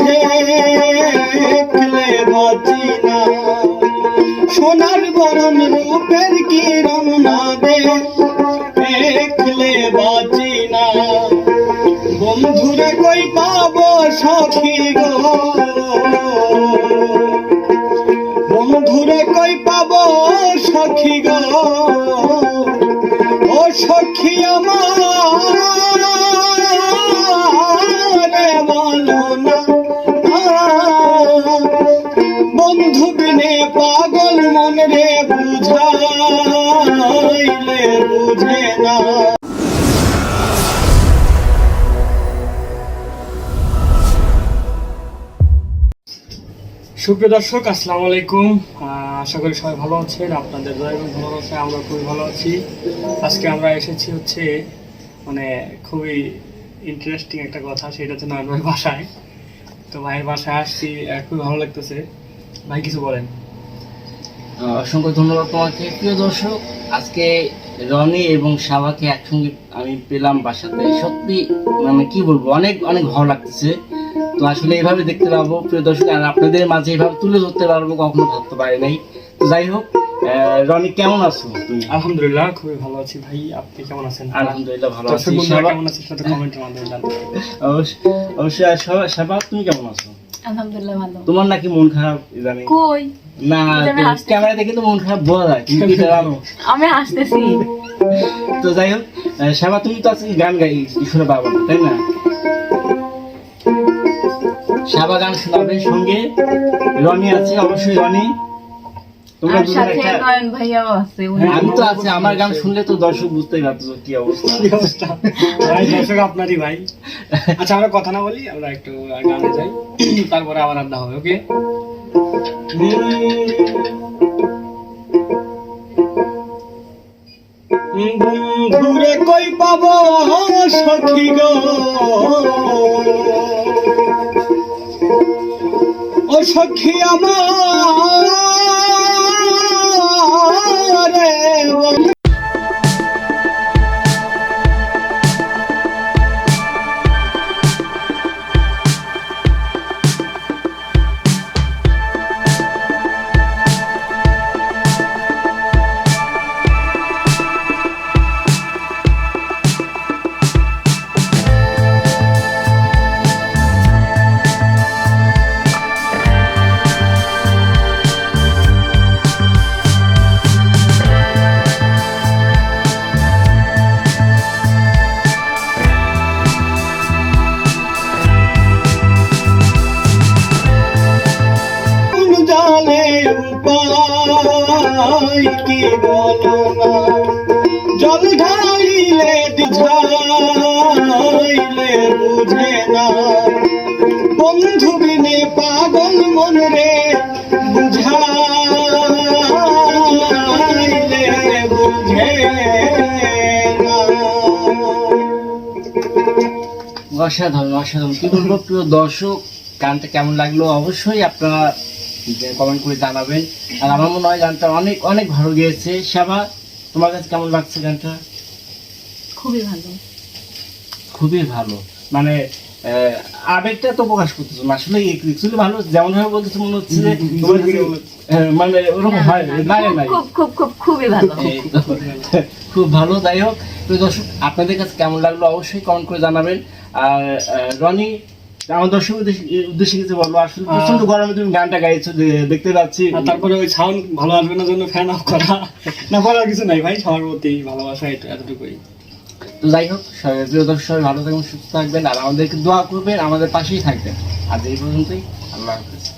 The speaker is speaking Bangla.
দেখলে বাঁচি না। সোনার বরণ রূপের কিরণ না দেখলে বাঁচি না। বন্ধুরে কই পাবো সখী গো? বন্ধুরে কই পাবো সখী গো? ও সখী আমার। বন্ধু পাগল মন রে বুঝাইলে বুঝে না। সুপ্রিয় দর্শক, আসসালামু আলাইকুম। আশা করি সবাই ভালো আছেন, আপনাদের দয়া ভালো আছে আমরা খুবই ভালো আছি। আজকে আমরা এসেছি হচ্ছে মানে খুবই ইন্টারেস্টিং একটা কথা, সেটা হচ্ছে নয়ন বাসায়। তো ভাইয়ের বাসায় আসছি খুবই ভালো লাগতেছে। ভাই কিছু বলেন। অসংখ্য ধন্যবাদ তোমাকে। প্রিয় দর্শক আজকে রনি এবং সাবাকে একসঙ্গে আমি পেলাম বাসাতে। সত্যি মানে কি বলব অনেক অনেক ভালো লাগতেছে। তো আসলে এইভাবে দেখতে পাবো প্রিয় দর্শক আর আপনাদের মাঝে এইভাবে তুলে ধরতে পারব কখনো ভাবতে পারি নাই। তো যাই হোক আহ, রনি কেমন আছো তুমি? আলহামদুলিল্লাহ খুবই ভালো আছি ভাই। আপনি কেমন আছেন? আলহামদুলিল্লাহ ভালো আছি। কেমন আছে সেটা কমেন্টের মাধ্যমে জানতে অবশ্যই সাবা- সাবা তুমি কেমন আছো? আলহামদুলিল্লাহ ভালো। তোমার নাকি মন খারাপ জানি কই? না। ক্যামেরা দেখে তো মন খারাপ বোঝা যায় কিন্তু এটা জানো? আমি হাসতেছি। তো যাই হোক শ্যামা তুমি তো আজকে গান গাই শুনে পাবো না, তাই না? শ্যামা গান শোনাবে সঙ্গে। রনি আছে অবশ্যই রনি। তোমরা দুজন একটা ভাইয়াও আছে আমি তো আছি আমার গান শুনলে তো দর্শক বুঝতেই পারতো কি অবস্থা। কি অবস্থা? ভাই দর্শক আপনারই ভাই। আচ্ছা আমরা কথা না বলি আমরা একটু গানে যাই। তারপরে আবার আড্ডা হবে ওকে বন্ধুরে কই পাব সখী ও সখী আমার উপায় কি জল ঢালিলে বুঝে না। বন্ধু বিনে পাগল মন রে, বুঝাইলে বুঝে অসাধারণ অসাধারণ। কি বলব, প্রিয় দর্শক, গানটা কেমন লাগল? অবশ্যই আপনারা কমেন্ট করে জানাবেন আর আমার মনে হয় গানটা অনেক অনেক ভালো গিয়েছে। শ্যামা তোমার কাছে কেমন লাগছে গানটা? খুবই ভালো। খুবই ভালো। মানে আবেগটা তো প্রকাশ করতেছো। আসলে অ্যাকচুয়ালি ভালো যেমন ভাবে বলতেছো মনে হচ্ছে যে মানে ওরকম হয় লাগে নাই খুব খুব খুব খুবই ভালো। খুব ভালো। যাই হোক তো দর্শক আপনাদের কাছে কেমন লাগল অবশ্যই কমেন্ট করে জানাবেন। আর আহ, রনি আমার দর্শক উদ্দেশ্যে উদ্দেশ্যে কিছু বলব। আসলে প্রচণ্ড গরমে তুমি গানটা গাইছো দেখতে পাচ্ছি। তারপরে ওই সাউন্ড ভালো আসবে না জন্য ফ্যান অফ করা। না বলার কিছু নাই ভাই সবার প্রতি ভালোবাসা এটা এতটুকুই। তো যাই হোক সবাই- প্রিয় দর্শক ভালো থাকবেন সুস্থ থাকবেন আর আমাদেরকে দোয়া করবেন আমাদের পাশেই থাকবেন। আজ এই পর্যন্তই আল্লাহ হাফিজ।